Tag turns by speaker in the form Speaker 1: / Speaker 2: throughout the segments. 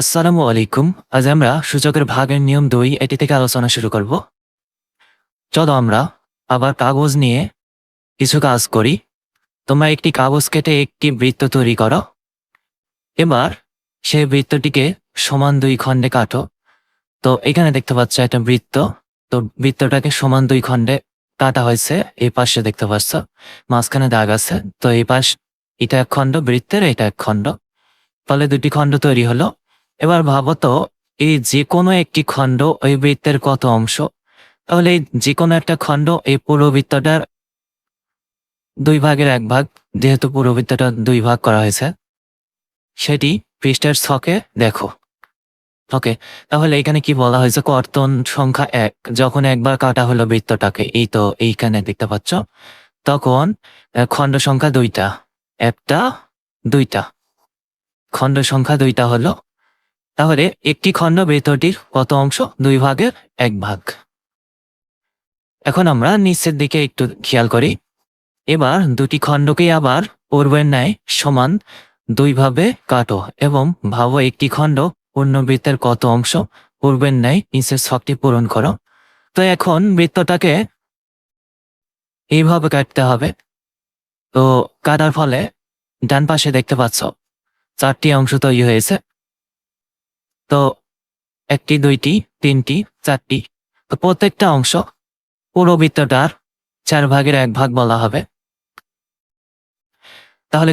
Speaker 1: আসসালামু আলাইকুম। আজ আমরা সূচকের ভাগের নিয়ম দুই এটি থেকে আলোচনা শুরু করব। চলো আমরা আবার কাগজ নিয়ে কিছু কাজ করি। তোমরা একটি কাগজ কেটে একটি বৃত্ত তৈরি করো। এবার সেই বৃত্তটিকে সমান দুই খণ্ডে কাটো। তো এখানে দেখতে পাচ্ছ একটা বৃত্ত। তো বৃত্তটাকে সমান দুই খণ্ডে কাটা হয়েছে। এই পাশে দেখতে পাচ্ছ মাঝখানে দাগ আছে। তো এই পাশ এটা এক খণ্ড, বৃত্তের এটা এক খণ্ড। ফলে দুটি খণ্ড তৈরি হলো। এবার ভাবো তো, এই যে কোনো একটি খণ্ড ওই বৃত্তের কত অংশ? তাহলে এই যে কোনো একটা খণ্ড এই পুরো বৃত্তটার দুই ভাগের এক ভাগ, যেহেতু পুরো বৃত্তটা দুই ভাগ করা হয়েছে। সেটি পৃষ্ঠের ছকে দেখো। ওকে, তাহলে এখানে কি বলা হয়েছে? কর্তন সংখ্যা এক। যখন একবার কাটা হলো বৃত্তটাকে, এই তো এইখানে দেখতে পাচ্ছ, তখন খণ্ড সংখ্যা দুইটা, একটা, দুইটা। খণ্ড সংখ্যা দুইটা হলো তাহলে একটি খণ্ড বৃত্তটির কত অংশ? দুই ভাগের এক ভাগ। এখন আমরা নিচের দিকে একটু খেয়াল করি। এবার দুটি খণ্ডকে আবার পূর্বের ন্যায় সমান দুই ভাবে কাটো এবং ভাবো একটি খণ্ড পূর্ণ বৃত্তের কত অংশ? পূর্বের ন্যায় নিচের ছকটি পূরণ করো। তো এখন বৃত্তটাকে এইভাবে কাটতে হবে। তো কাটার ফলে ডান পাশে দেখতে পাচ্ছ, চারটি অংশ তৈরি হয়েছে। তো একটি, দুইটি, তিনটি, চারটি। তো প্রত্যেকটা অংশ পুরো বৃত্তটার চার ভাগের এক ভাগ বলা হবে। তাহলে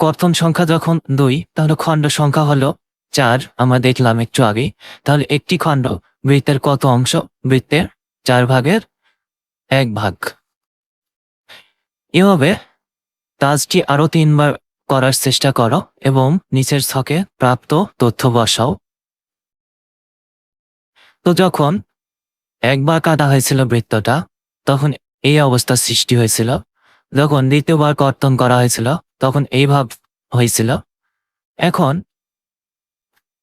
Speaker 1: কর্তন সংখ্যা যখন দুই, তাহলে খণ্ড সংখ্যা হলো চার, আমরা দেখলাম একটু আগে তাহলে একটি খণ্ড বৃত্তের কত অংশ? বৃত্তের চার ভাগের এক ভাগ। এভাবে কাজটি আরও তিনবার করার চেষ্টা করো এবং নিচের ছকে প্রাপ্ত তথ্য বসাও। তো যখন একবার কাটা হয়েছিল বৃত্তটা, তখন এই অবস্থা সৃষ্টি হয়েছিল। যখন দ্বিতীয়বার কর্তন করা হয়েছিল, তখন এই ভাব হয়েছিল। এখন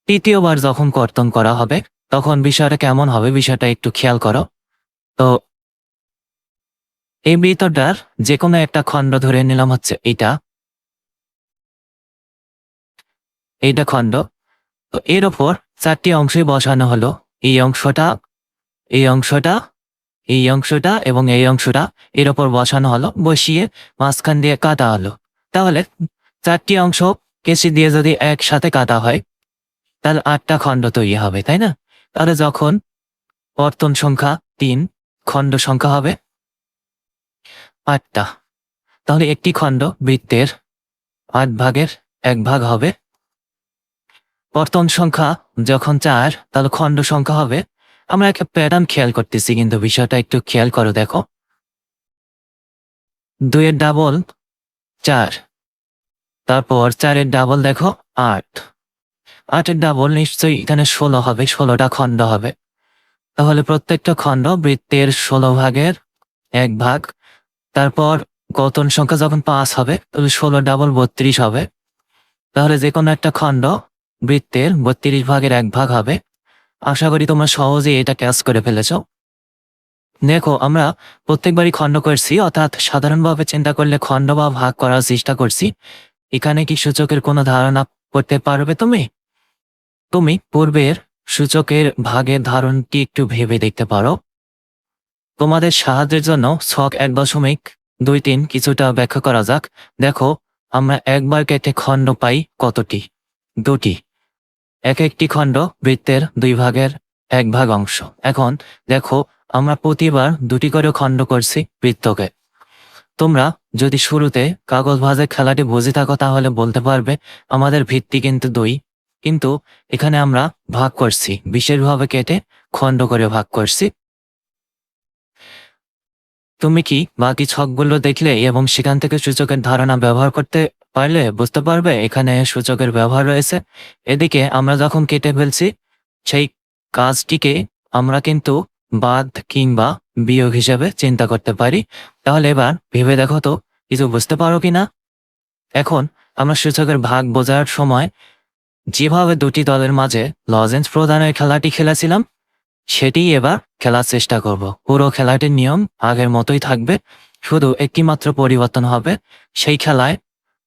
Speaker 1: তৃতীয়বার যখন কর্তন করা হবে, তখন বিষয়টা কেমন হবে বিষয়টা একটু খেয়াল করো। তো এই বৃত্তটার যে কোনো একটা খণ্ড ধরে নিলাম হচ্ছে এটা এইটা খণ্ড। তো এর ওপর চারটি অংশই বসানো হলো। এই অংশটা এই অংশটা এই অংশটা এবং এই অংশটা এর ওপর বসানো হলো, বসিয়ে মাঝখান দিয়ে কাটা হলো। তাহলে চারটি অংশ কেসি দিয়ে যদি একসাথে কাটা হয়, তাহলে আটটা খণ্ড তৈরি হবে, তাই না? তাহলে যখন কর্তন সংখ্যা তিন, খণ্ড সংখ্যা হবে আটটা। তাহলে একটি খণ্ড বৃত্তের আট ভাগের এক ভাগ হবে কর্তন সংখ্যা যখন চার, তাহলে খণ্ড সংখ্যা হবে। আমরা একটা প্যাটার্ন খেয়াল করতেছি, কিন্তু বিষয়টা একটু খেয়াল করো দেখো। দুইয়ের ডাবল চার, তারপর চারের ডাবল দেখো, আট। আটের ডাবল নিশ্চয়ই এখানে ষোলো হবে, ষোলোটা খণ্ড হবে। তাহলে প্রত্যেকটা খণ্ড বৃত্তের ষোলো ভাগের এক ভাগ। তারপর কতন সংখ্যা যখন পাঁচ হবে, তাহলে ষোলো ডাবল বত্রিশ হবে। তাহলে যে কোনো একটা খণ্ড বৃত্তের বত্রিশ ভাগের এক ভাগ হবে। আশা করি তোমরা সহজেই এটা ক্যাচ করে ফেলেছ। দেখো, আমরা প্রত্যেকবারই খণ্ড করছি, অর্থাৎ সাধারণভাবে চিন্তা করলে খণ্ড বা ভাগ করার চেষ্টা করছি। এখানে কি সূচকের কোনো ধারণা করতে পারবে তুমি? তুমি পূর্বের সূচকের ভাগের ধারণটি একটু ভেবে দেখতে পারো। তোমাদের সাহায্যের জন্য ছক এক দশমিক দুই তিন কিছুটা ব্যাখ্যা করা যাক। দেখো, আমরা একবার কেটে খণ্ড পাই কতটি? দুটি। এক একটি খণ্ড বৃত্তের দুই ভাগের এক ভাগ অংশ। এখন দেখো, আমরা প্রতিবার দুটি করে খণ্ড করছি বৃত্তকে। তোমরা যদি শুরুতে কাগজ ভাজের খেলাটি বুঝে থাকো, তাহলে বলতে পারবে, আমাদের ভিত্তি কিন্তু দুই। কিন্তু এখানে আমরা ভাগ করছি, বিশেষভাবে কেটে খণ্ড করে ভাগ করছি। তুমি কি বাকি ছকগুলো দেখলে এবং সেখান থেকে সূচকের ধারণা ব্যবহার করতে পারলে বুঝতে পারবে এখানে সূচকের ব্যবহার রয়েছে। এদিকে আমরা যখন কেটে ফেলছি, সেই কাজটিকে আমরা কিন্তু বাদ কিংবা বিয়োগ হিসেবে চিন্তা করতে পারি। তাহলে এবার ভেবে দেখো তো, কিছু বুঝতে পারো কি না? এখন আমরা সূচকের ভাগ বোঝার সময় যেভাবে দুটি দলের মাঝে লজেন্স প্রদানের খেলাটি খেলেছিলাম, সেটি এবার খেলার চেষ্টা করব। পুরো খেলাটির নিয়ম আগের মতোই থাকবে। শুধু একটি মাত্র পরিবর্তন হবে, সেই খেলায়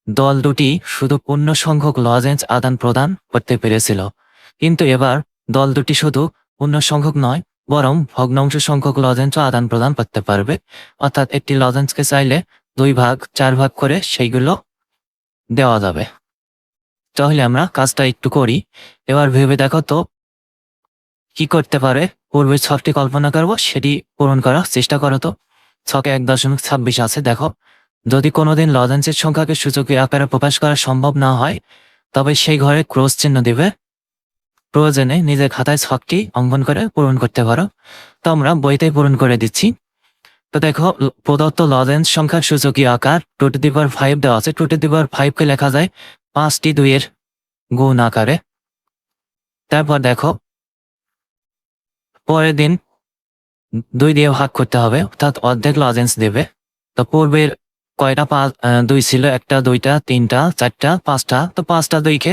Speaker 1: দল দুটি শুধু পূর্ণ সংখ্যক লজেন্স আদান প্রদান করতে পেরেছিল। কিন্তু এবার দল দুটি শুধু পূর্ণ সংখ্যক নয়, বরং ভগ্নাংশ সংখ্যক লজেন্স আদান প্রদান করতে পারবে। অর্থাৎ একটি লজেন্সকে চাইলে দুই ভাগ, চার ভাগ করে সেইগুলো দেওয়া যাবে। তাহলে আমরা কাজটা একটু করি। এবার ভেবে দেখো তো কি করতে পারে। পূর্বের ছকটি কল্পনা করব, সেটি পূরণ করার চেষ্টা করো তো। ছকে এক দশমিক ছাব্বিশ আছে, দেখো। যদি কোনোদিন লজেন্সের সংখ্যাকে সূচকীয় আকারে প্রকাশ করা সম্ভব না হয়, তবে সেই ঘরে ক্রস চিহ্ন দিবে। প্রয়োজনে নিজের খাতায় ছকটি অঙ্কন করে পূরণ করতে পারো। তো আমরা বইতে পূরণ করে দিচ্ছি। তো দেখো, প্রদত্ত লজেন্স সংখ্যার সূচকীয় আকার টু টু দি ফাইভ দেওয়া আছে। টু টু দি ফাইভকে লেখা যায় পাঁচটি দুইয়ের গুণ আকারে। তারপর দেখো, পরের দিন দুই দিয়ে ভাগ করতে হবে, অর্থাৎ অর্ধেক লজেন্স দেবে। তো পূর্বের কয়টা পাঁচ দুই ছিল, একটা, দুইটা, তিনটা, চারটা, পাঁচটা, তো পাঁচটা দুইকে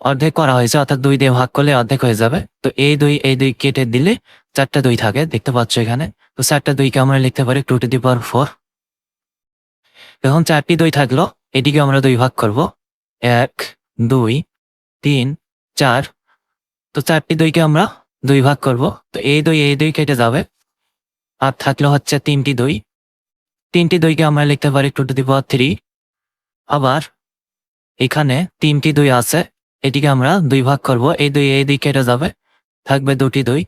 Speaker 1: অর্ধেক করা হয়েছে, অর্থাৎ দুই দিয়ে ভাগ করলে অর্ধেক হয়ে যাবে। তো এই দুই এই দুই কেটে দিলে চারটা দুই থাকে, দেখতে পাচ্ছ এখানে। তো চারটা দুইকে আমরা লিখতে পারি two to the power four এখন চারটি দুই থাকল, এটিকে আমরা দুই ভাগ করব। এক, দুই, তিন, চার। তো চারটি দুইকে আমরা দুই ভাগ করব। তো এই দুই এই দুই কেটে যাবে। আর থাকল হচ্ছে তিনটি দুই। তিনটি দুইকে আমরা লিখতে পারি two to the power three আবার এখানে তিনটি দুই আছে, এটিকে আমরা দুই ভাগ করব। এই দুই এই দুই কেটে যাবে, থাকবে দুটি দুই।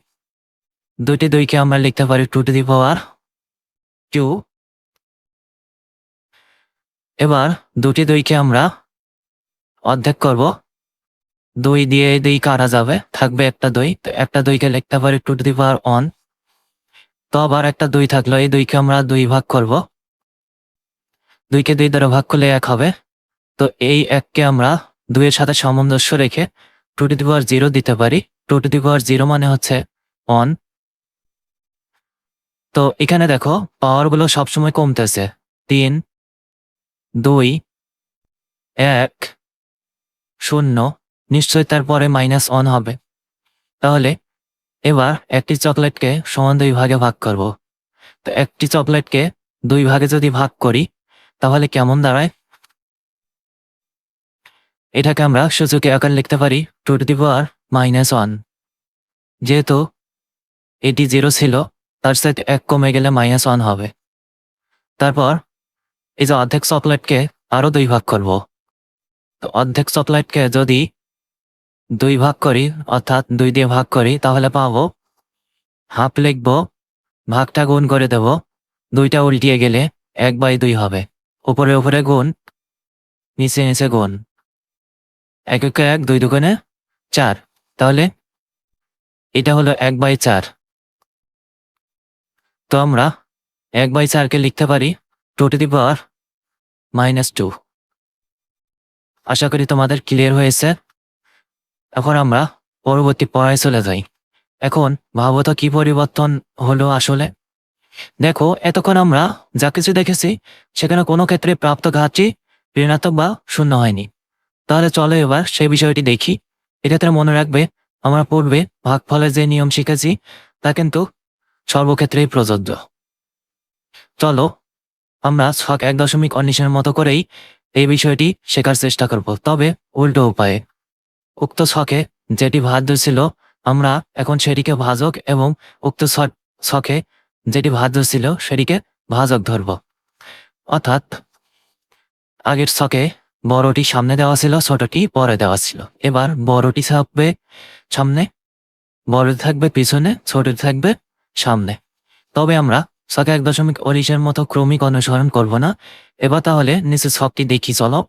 Speaker 1: দুটি দুইকে আমরা লিখতে পারি two to the power two এবার দুটি দুইকে আমরা অর্ধেক করব। দুই দিয়ে এই দুই কাটা যাবে, থাকবে একটা দুই। তো একটা দুইকে লিখতে পারি two to the power one তো আবার একটা দুই থাকল, এই দুইকে আমরা দুই ভাগ করব। দুইকে দুই দ্বারা ভাগ করলে এক হবে। তো এই এককে আমরা দুইয়ের সাথে সামঞ্জস্য রেখে two to the power zero দিতে পারি। Two to the power zero মানে হচ্ছে অন তো এখানে দেখো পাওয়ারগুলো সবসময় কমতেছে। তিন, দুই, এক, শূন্য। নিশ্চয়ই তারপরে মাইনাস অন হবে। তাহলে এবার একটি চকলেটকে সমান দুই ভাগে ভাগ করব। তো একটি চকলেটকে দুই ভাগে যদি ভাগ করি তাহলে কেমন দাঁড়ায়? এটাকে আমরা সূচকে আকার লিখতে পারি two to the power minus one. যেহেতু এটি জিরো ছিল, তার সাথে এক কমে গেলে মাইনাস ওয়ান হবে। তারপর এই যে অর্ধেক চকলেটকে আরও দুই ভাগ করব। তো অর্ধেক চকলেটকে যদি দুই ভাগ করি, অর্থাৎ দুই দিয়ে ভাগ করি, তাহলে পাবো হাফ লিখব, ভাগটা গুণ করে দেব, দুইটা উল্টিয়ে গেলে এক বাই দুই হবে। উপরে উপরে গুণ, নিচে নিচে গুণ। এক এক এক, দুই দুগুণে চার। তাহলে এটা হলো এক বাই চার। তো আমরা এক বাই চারকে লিখতে পারি two to the power minus two. আশা করি তোমাদের ক্লিয়ার হয়েছে। এখন আমরা পরবর্তী পড়ায় চলে যাই। এখন ভাবো তো কি পরিবর্তন হলো আসলে? দেখো, এতক্ষণ আমরা যা কিছু দেখেছি, সেখানে কোনো ক্ষেত্রে প্রাপ্ত ঘাটটি ঋণাত্মক বা শূন্য হয়নি। তাহলে চলো এবার সেই বিষয়টি দেখি। এটাতে মনে রাখবে, আমরা পূর্বে ভাগফলের যে নিয়ম শিখেছি, তা কিন্তু সর্বক্ষেত্রেই প্রযোজ্য। চলো, আমরা ছক এক দশমিক উনিশের মতো করেই এই বিষয়টি শেখার চেষ্টা করব। তবে উল্টো উপায়ে। উক্ত ছকে যেটি ভাজ্য ছিল, আমরা এখন সেটিকে ভাজক এবং উক্ত ছকে যেটি ভাজ্য ছিল, সেটিকে ভাজক ধরব। অর্থাৎ, আগের ছকে বড়টি সামনে দেওয়া ছিল, ছোটটি পরে দেওয়া ছিল। এবার বড়টি থাকবে সামনে, বড়টি থাকবে পিছনে, ছোটটি থাকবে সামনে। তবে আমরা ছকে এক দশমিক উনিশের মতো ক্রমিক অনুসরণ করব না। এবার তাহলে নিচে ছকটি দেখি, চলো।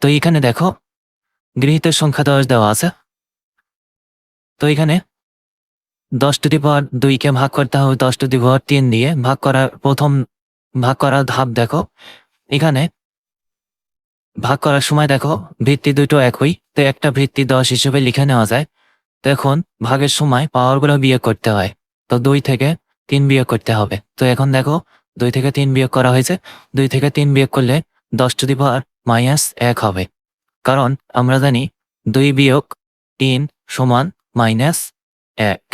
Speaker 1: তো এখানে দেখো, গৃহীতের সংখ্যা দশ দেওয়া আছে। তো এখানে দশ টু পাওয়ার দুইকে ভাগ করতে হবে দশ টু পাওয়ার তিন দিয়ে ভাগ করার প্রথম ভাগ করার ধাপ দেখো। এখানে ভাগ করার সময় দেখো, ভিত্তি দুটো একই, তো একটা ভিত্তি দশ হিসেবে লিখে নেওয়া যায়। তো এখন ভাগের সময় পাওয়ারগুলো বিয়োগ করতে হয়, তো দুই থেকে তিন বিয়োগ করতে হবে। তো এখন দেখো, দুই থেকে তিন বিয়োগ করা হয়েছে, দুই থেকে তিন বিয়োগ করলে দশ টু পাওয়ার মাইনাস এক হবে। কারণ আমরা জানি দুই বিয়োগ তিন সমান মাইনাস এক।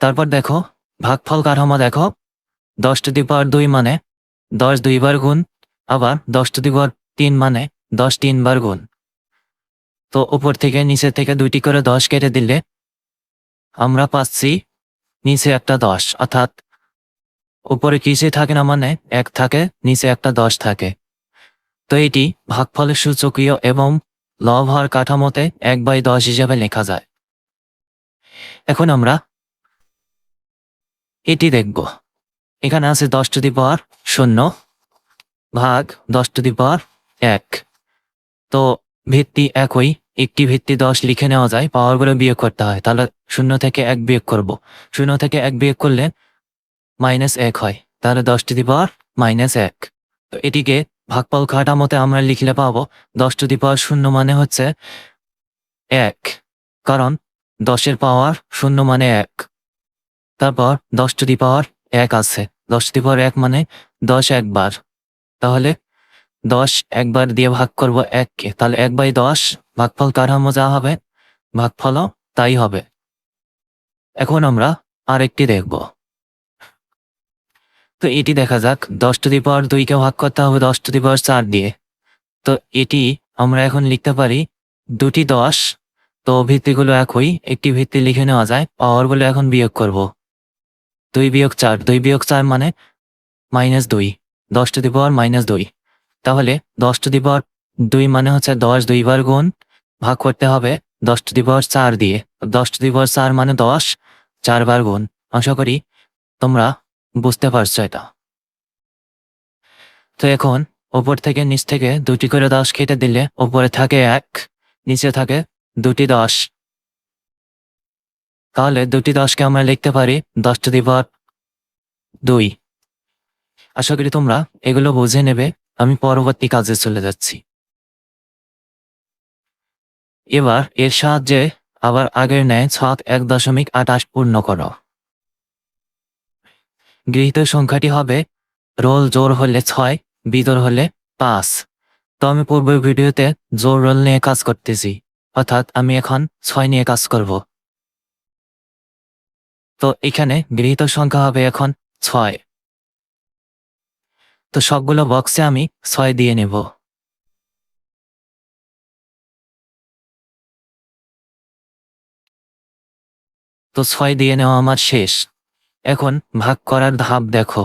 Speaker 1: তারপর দেখো, ভাগফল কাঠামো দেখো? দশ টু দি পাওয়ার দুই মানে দশ দুইবার গুণ, আবার দশ টু দি পাওয়ার তিন মানে দশ তিনবার গুণ। তো উপর থেকে নিচে থেকে দুইটি করে দশ কেটে দিলে আমরা পাচ্ছি নিচে একটা দশ, অর্থাৎ উপরে কিছু থাকে না মানে এক থাকে, নিচে একটা দশ থাকে। তো এটি ভাগফলের সূচকীয় এবং লভ হওয়ার কাঠামোতে এক বাই দশ হিসেবে লেখা যায়। এখন আমরা এটি দেখব। এখানে আছে দশ টু দি পাওয়ার শূন্য ভাগ দশ টু দি পাওয়ার এক। তো ভিত্তি একই, একটি ভিত্তি দশ লিখে নেওয়া যায়, পাওয়ারগুলো বিয়োগ করতে হয়। তাহলে শূন্য থেকে এক বিয়োগ করব। শূন্য থেকে এক বিয়োগ করলে মাইনাস এক হয়। তাহলে দশ টু দি পাওয়ার মাইনাস এক। তো এটিকে ভাগফল কাঠামোতে আমরা লিখলে পাবো দশ টু দি পাওয়ার শূন্য মানে হচ্ছে এক। কারণ দশের পাওয়ার শূন্য মানে এক। তারপর দশ টু দি পাওয়ার এক আছে। দশ টু দি পাওয়ার এক মানে দশ একবার। তাহলে দশ একবার দিয়ে ভাগ করব এককে তাহলে এক বাই দশ, ভাগফল কাঠামো যা হবে? ভাগফলও তাই হবে। এখন আমরা আরেকটি দেখব। তো এটি দেখা যাক দশ টু দি পাওয়ার দুইকে ভাগ করতে হবে দশ টু দি পাওয়ার চার দিয়ে। তো এটি আমরা এখন লিখতে পারি, দুটি দশ, তো ভিত্তিগুলো একই, একটি ভিত্তি লিখে নেওয়া যায়, পাওয়ারগুলো এখন বিয়োগ করব। দুই বিয়োগ চার, দুই বিয়োগ চার মানে মাইনাস দুই। দশ টু দি পাওয়ার মাইনাস দুই। তাহলে দশ টু দি পাওয়ার দুই মানে হচ্ছে দশ দুইবার গুণ ভাগ করতে হবে দশ টু দি পাওয়ার চার দিয়ে। দশ টু দি পাওয়ার চার মানে দশ, চারবার গুণ। আশা করি তোমরা বুঝতে পারছ এটা। তো এখন ওপর থেকে নিচ থেকে দুটি করে দশ কেটে দিলে ওপরে থাকে এক, নিচে থাকে দুটি দশ। তাহলে দুটি দশকে আমরা লিখতে পারি দশ টু দি পাওয়ার দুই। আশা করি তোমরা এগুলো বুঝে নেবে। আমি পরবর্তী কাজে চলে যাচ্ছি। এবার এর সাহায্যে আবার আগের ন্যায় সাত এক দশমিক আটাশ পূর্ণ করো। গৃহীত সংখ্যাটি হবে রোল জোর হলে ছয় বিদর হলে পাঁচ। তো আমি পূর্বের ভিডিওতে জোর রোল নিয়ে কাজ করতেছি। অর্থাৎ আমি এখন ছয় নিয়ে কাজ করব। তো এখানে গৃহীত সংখ্যা হবে এখন ছয়। তো সবগুলো বক্সে আমি ছয় দিয়ে নেব। তো ছয় দিয়ে নেওয়া আমার শেষ। এখন ভাগ করার ধাপ দেখো।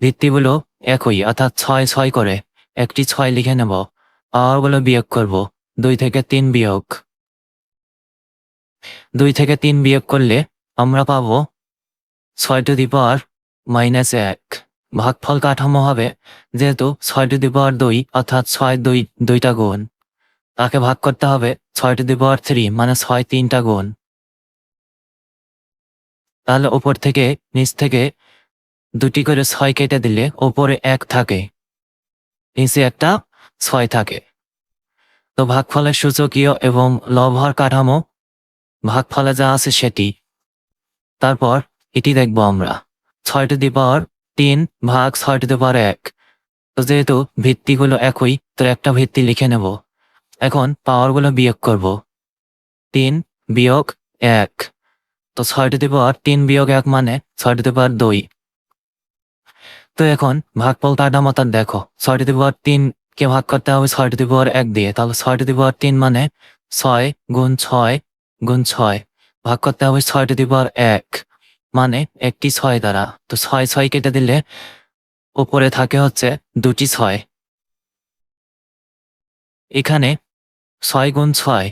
Speaker 1: ভিত্তিগুলো একই, অর্থাৎ ছয় ছয় করে একটি ছয় লিখে নেব। পাওয়ারগুলো বিয়োগ করব, দুই থেকে তিন বিয়োগ। দুই থেকে তিন বিয়োগ করলে আমরা পাব ছয় টু দি পাওয়ার মাইনাস এক। ভাগফল কাঠামো হবে যেহেতু ছয় টু দি পাওয়ার দুই অর্থাৎ ছয় দুই দুইটা গুণ। তাকে ভাগ করতে হবে ছয় টু দি পাওয়ার থ্রি মানে ছয় তিনটা গুণ। তাহলে ওপর থেকে, নিচ থেকে দুটি করে ছয় কেটে দিলে ওপরে এক থাকে। নিচে একটা ছয় থাকে। তো ভাগফলের সূচকীয় এবং লবহর কাঠামো, ভাগফলে যা আছে সেটি। তারপর এটি দেখব আমরা। ছয় টু দি পাওয়ার তিন ভাগ ছয় টু দি পাওয়ার এক। তো যেহেতু ভিত্তিগুলো একই, তো একটা ভিত্তি লিখে নেব। এখন পাওয়ারগুলো বিয়োগ করব। তিন বিয়োগ এক। তো ছয় টু দি পাওয়ার তিন বিয়োগ এক মানে ছয় টু দি পাওয়ার দুই। তো এখন ভাগফল কাঠামোটা দেখো। ছয় টু দি পাওয়ার তিন কে ভাগ করতে হবে ছয় টু দি পাওয়ার এক দিয়ে। তাহলে ছয় টু দি পাওয়ার তিন মানে ছয় গুণ ছয় গুণ ছয়। ভাগ করতে হবে ছয় টু দি পাওয়ার এক। মানে একটি ছয় দ্বারা। তো ছয় ছয় কেটে দিলে উপরে থাকে হচ্ছে দুটি ছয়। এখানে ছয় গুণ ছয়।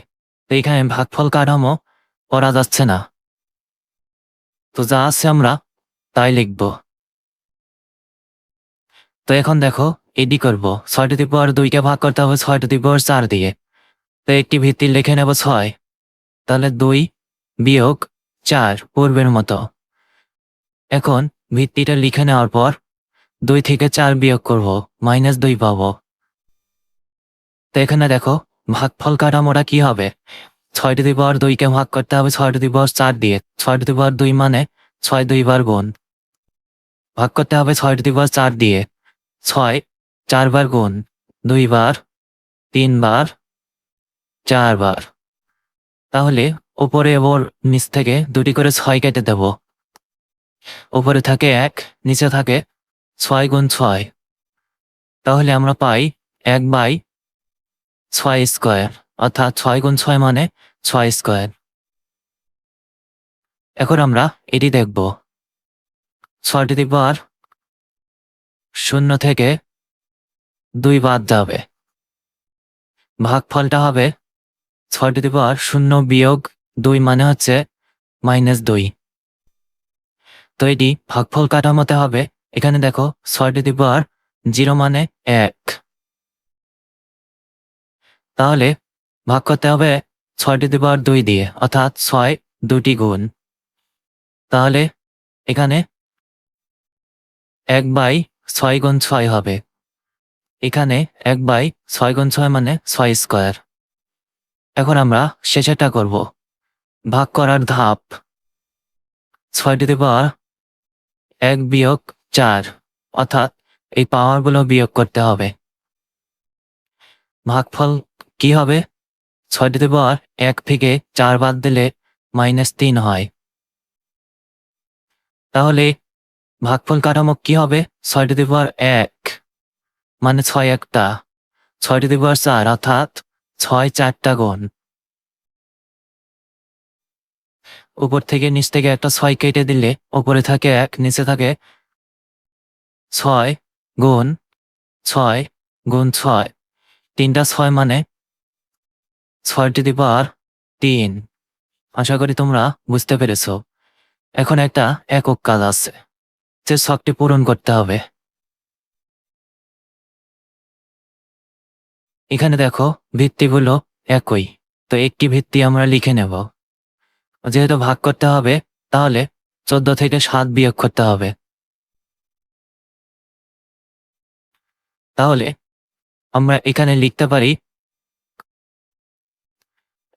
Speaker 1: তো এখানে ভাগফল কাঠামো করা যাচ্ছে না। তো যা আছে আমরা তাই লিখব। তো এখন দেখো, এডি করব। ছয় টু দি পাওয়ার দুইকে ভাগ করতে হবে ছয় টু দি পাওয়ার চার দিয়ে। তো একটি ভিত্তি লিখে নেব ছয়। তাহলে দুই বিয়োগ চার পূর্বের মতো। এখন ভিত্তিটা লিখে নেওয়ার পর দুই থেকে চার বিয়োগ করব, মাইনাস দুই পাবো। তো এখানে দেখো, ভাগফল কাঠামোটা কি হবে? ছয় টু দি পাওয়ার দুইকে ভাগ করতে হবে, ছয় টু দি পাওয়ার চার দিয়ে। ছয় টু দি পাওয়ার দুই মানে ছয় দুইবার গুণ। ভাগ করতে হবে ছয় টু দি পাওয়ার চার দিয়ে। ছয় চারবার গুণ। দুইবার তিনবার চারবার তাহলে উপরে ওর নিচ থেকে দুটি করে ছয় কেটে দেব। উপরে থাকে এক, নিচে থাকে ছয় গুণ ছয়। তাহলে আমরা পাই এক বাই ছয় স্কোয়ার, অর্থাৎ ছয় গুণ ছয় মানে ছয় স্কোয়ার। এখন আমরা এটি দেখব। ছয়টি টু দি পাওয়ার শূন্য থেকে দুই বাদ যাবে। ভাগফলটা হবে ছয় টু দি পাওয়ার শূন্য বিয়োগ দুই মানে হচ্ছে মাইনাস দুই। তো এটি ভাগফল কাঠামোতে হবে। এখানে দেখো ছয় টু দি পাওয়ার জিরো মানে এক। তাহলে ভাগ করতে হবে ছয় টু দি পাওয়ার দুই দিয়ে, অর্থাৎ ছয় দুটি গুণ। তাহলে এখানে এক বাই ছয় গুণ ছয় হবে। এখানে এক বাই ছয় গুণ ছয় মানে ছয় স্কোয়ার। এখন আমরা শেষেরটা করব। ভাগ করার ধাপ। ছয় টু দি পাওয়ার এক বিয়োগ চার, অর্থাৎ এই পাওয়ারগুলো বিয়োগ করতে হবে। ভাগফল কি হবে? ছয় টু দি পাওয়ার এক থেকে চার বাদ দিলে মাইনাস তিন হয়। তাহলে ভাগফল কাঠামো কি হবে? ছয় টু দি পাওয়ার এক মানে ছয় একটা। ছয় টু পাওয়ার চার, অর্থাৎ ছয় চারটা গুণ। উপর থেকে নিচ থেকে একটা ছয় কেটে দিলে উপরে থাকে এক, নিচে থাকে ছয় গুণ ছয় গুণ ছয়। তিনটা ছয় মানে ছয় টু পাওয়ার তিন। আশা করি তোমরা বুঝতে পেরেছ। এখন একটা একক কাজ আছে, যে ছকটি পূরণ করতে হবে। এখানে দেখো ভিত্তিগুলো একই। তো একটি ভিত্তি আমরা লিখে নেব। যেহেতু ভাগ করতে হবে, তাহলে চোদ্দ থেকে সাত বিয়োগ করতে হবে। তাহলে আমরা এখানে লিখতে পারি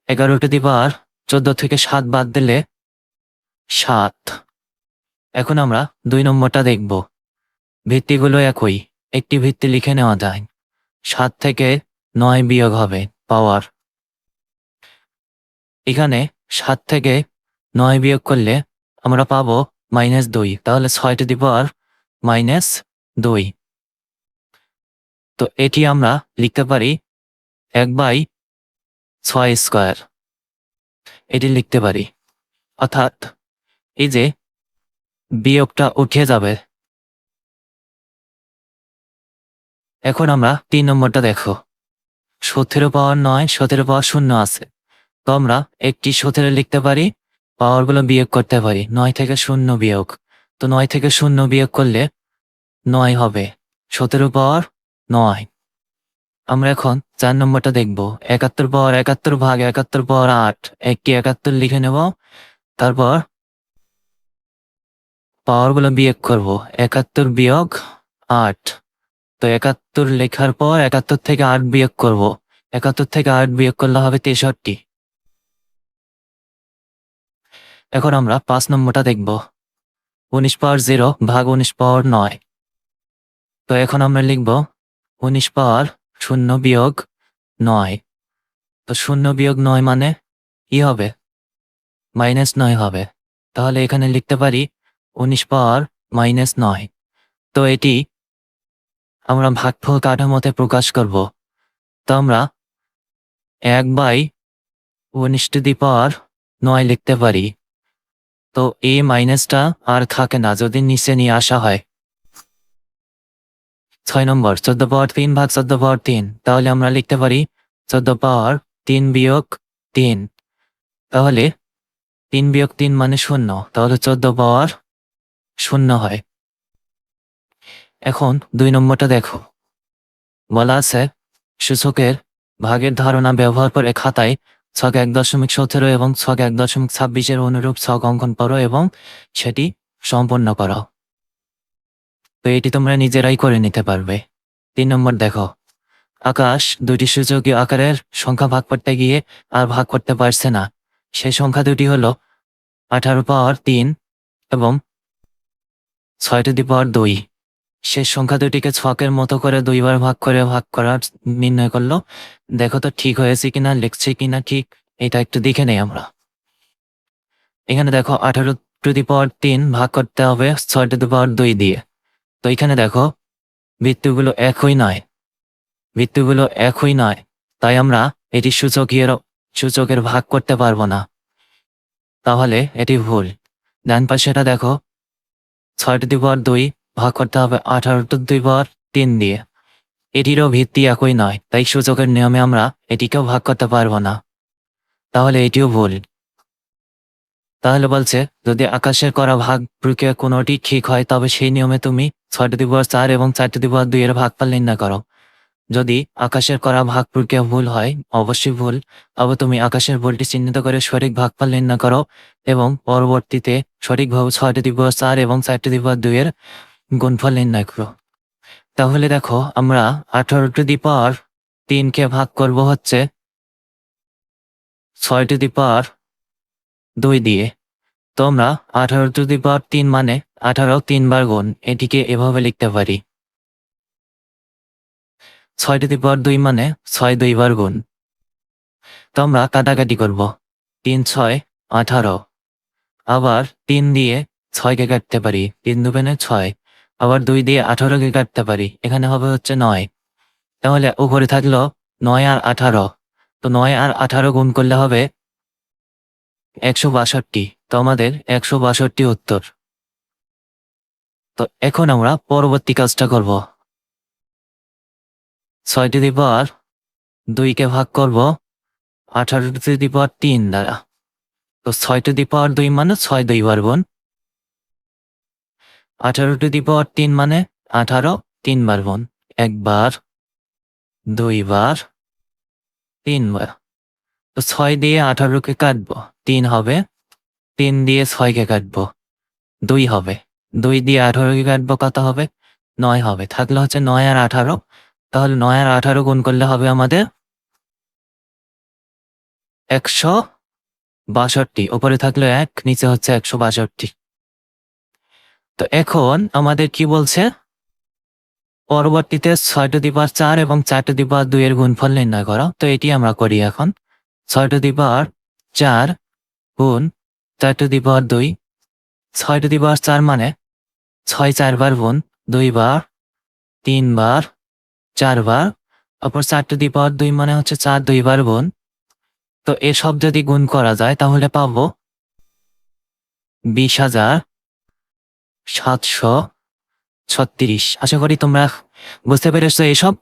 Speaker 1: এগারো টু দি পাওয়ার চোদ্দ থেকে সাত বাদ দিলে সাত। এখন আমরা দুই নম্বরটা দেখব। ভিত্তিগুলো একই। একটি ভিত্তি লিখে নেওয়া যায়। সাত থেকে নয় বিয়োগ হবে পাওয়ার। এখানে সাত থেকে নয় বিয়োগ করলে আমরা পাবো মাইনাস দুই। তাহলে ছয় টু দি পাওয়ার মাইনাস দুই। তো এটি আমরা লিখতে পারি এক বাই ছয় স্কোয়ার এটি লিখতে পারি। অর্থাৎ এই যে বিয়োগটা উঠে যাবে। এখন আমরা তিন নম্বরটা দেখো। সতেরো পাওয়ার নয়, সতেরো পাওয়ার শূন্য আছে। তো আমরা একটি সতেরো লিখতে পারি পাওয়ারগুলো বিয়োগ করতে পারি, নয় থেকে শূন্য বিয়োগ। তো নয় থেকে শূন্য বিয়োগ করলে নয় হবে। সতেরো পাওয়ার নয়। আমরা এখন চার নম্বরটা দেখব। একাত্তর পাওয়ার একাত্তর ভাগ একাত্তর পাওয়ার আট। একটি একাত্তর লিখে নেব। তারপর পাওয়ারগুলো বিয়োগ করব। একাত্তর বিয়োগ আট। তো একাত্তর লেখার পর একাত্তর থেকে আট বিয়োগ করব। একাত্তর থেকে আট বিয়োগ করলে হবে তেষট্টি। এখন আমরা পাঁচ নম্বরটা দেখব। উনিশ পাওয়ার জিরো ভাগ উনিশ পাওয়ার নয়। তো এখন আমরা লিখব উনিশ পাওয়ার শূন্য বিয়োগ নয়। তো শূন্য বিয়োগ নয় মানে কি হবে? মাইনাস নয় হবে। তাহলে এখানে লিখতে পারি উনিশ পাওয়ার মাইনাস নয়। তো এটি আমরা ভাগফল কাঠামোতে প্রকাশ করব। তো আমরা এক বাই উনিশ টু দি পাওয়ার নয় লিখতে পারি। তো এই মাইনাসটা আর থাকে না যদি নিচে নিয়ে আসা হয়। ছয় নম্বর, চোদ্দ পাওয়ার তিন ভাগ চোদ্দ পাওয়ার তিন। তাহলে আমরা লিখতে পারি চোদ্দ পাওয়ার তিন বিয়োগ তিন। তাহলে তিন বিয়োগ তিন মানে শূন্য। তাহলে চোদ্দ পাওয়ার শূন্য হয়। এখন দুই নম্বরটা দেখো। বলা আছে সূচকের ভাগের ধারণা ব্যবহার করে খাতায় ছক এক দশমিক সতেরো এবং ছক এক দশমিক ছাব্বিশের অনুরূপ ছক অঙ্কন করো এবং সেটি সম্পন্ন করো। তো এটি তোমরা নিজেরাই করে নিতে পারবে। তিন নম্বর দেখো, আকাশ দুটি সূচকীয় আকারের সংখ্যা ভাগ করতে গিয়ে আর ভাগ করতে পারছে না। সেই সংখ্যা দুটি হলো আঠারো পাওয়ার তিন এবং ছয় টু দি পাওয়ার দুই। শেষ সংখ্যা দুটিকে ছকের মতো করে দুইবার ভাগ করে ভাগ করার নির্ণয় করল। দেখো তো ঠিক হয়েছে কিনা, লিখছে কিনা ঠিক, এটা একটু দেখে নেই আমরা। এখানে দেখো আঠারো টু দি পাওয়ার তিন ভাগ করতে হবে, ছয় টু দি পাওয়ার দুই দিয়ে। তো এখানে দেখো বৃত্তগুলো একই নয়। বৃত্তগুলো একই নয়। তাই আমরা এটি সূচকের সূচকের ভাগ করতে পারব না। তাহলে এটি ভুল। ডান পাশেটা দেখো, ছয় টু দি পাওয়ার দুই ভাগ করতে হবে আঠারো টু দুই পাওয়ার তিন দিয়ে। এটিরও ভিত্তি একই নয়, তাই সূচকের নিয়মে আমরা এটিকেও ভাগ করতে পারব না। তাহলে এটিও ভুল। তাহলে বলছে, যদি আকাশের করা ভাগ প্রক্রিয়া কোনোটি ঠিক হয়, তবে সেই নিয়মে তুমি ছয় দিবস চার এবং চার দিবস দি পাওয়ার দুই এর ভাগফল নির্ণয় করো। যদি আকাশের করা ভাগ প্রক্রিয়া ভুল হয়, অবশ্যই ভুল, তবে তুমি আকাশের ভুলটি চিহ্নিত করে সঠিক ভাগফল নির্ণয় করো এবং পরবর্তীতে সঠিকভাবে ছয় দিবস চার এবং চার দিবস দি পাওয়ার দুই এর গুণফল নির্ণয় করো তাহলে দেখো, আমরা আঠারো টু দি পাওয়ার তিনকে ভাগ করব হচ্ছে ছয় টু দি পাওয়ার দুই দিয়ে। তোমরা আঠারো টু দি পাওয়ার তিন মানে আঠারো তিনবার গুণ, এটিকে এভাবে লিখতে পারি। ছয় টু দি পাওয়ার দুই মানে ছয় দুইবার গুণ। তো আমরা কাটাকাটি করব। তিন, ছয়, আঠারো। আবার তিন দিয়ে ছয়কে কাটতে পারি। তিন দুবেনে ছয়। আবার দুই দিয়ে আঠারোকে কাটতে পারি। এখানে হবে হচ্ছে নয়। তাহলে উপরে থাকল নয় আর আঠারো। তো নয় আর আঠারো গুণ করলে হবে একশো বাষট্টি। তো আমাদের একশো বাষট্টি উত্তর। তো এখন আমরা পরবর্তী কাজটা করব। ছয়টি দি পাওয়ার দুইকে ভাগ করব। আঠারোটি দি পাওয়ার তিন দ্বারা। তো ছয়টি দি পাওয়ার দুই মানে ছয় দুইবার গুণ আঠারো টু দি পাওয়ার তিন মানে? আঠারো, তিনবার বোন একবার, দুইবার, তিনবার। তো ছয় দিয়ে আঠারোকে কাটবো। তিন হবে। তিন দিয়ে ছয়কে কাটবো। দুই হবে। দুই দিয়ে আঠারোকে কাটবো কত হবে? নয় হবে। থাকলে হচ্ছে নয় আর আঠারো। তাহলে নয় আর আঠারো গুণ করলে হবে আমাদের একশো বাষট্টি। উপরে থাকল এক, নিচে হচ্ছে একশো বাষট্টি। তো এখন আমাদের কি বলছে? পরবর্তীতে ছয় টু দি পাওয়ার চার এবং চার টু দি পাওয়ার দুই এর গুণফল নির্ণয় করো। তো এটি আমরা করি এখন। ছয় টু দি পাওয়ার চার গুণ চার টু দি পাওয়ার দুই। ছয় টু দি পাওয়ার চার মানে ছয় চারবার গুণ দুইবার, তিনবার, চারবার। অপর চার টু দি পাওয়ার দুই মানে হচ্ছে চার দুইবার গুণ। তো এসব যদি গুণ করা যায় তাহলে পাবো বিশ হাজার সাতশো ছত্রিশ। আশা করি তোমরা বুঝতে পেরেছ এসব।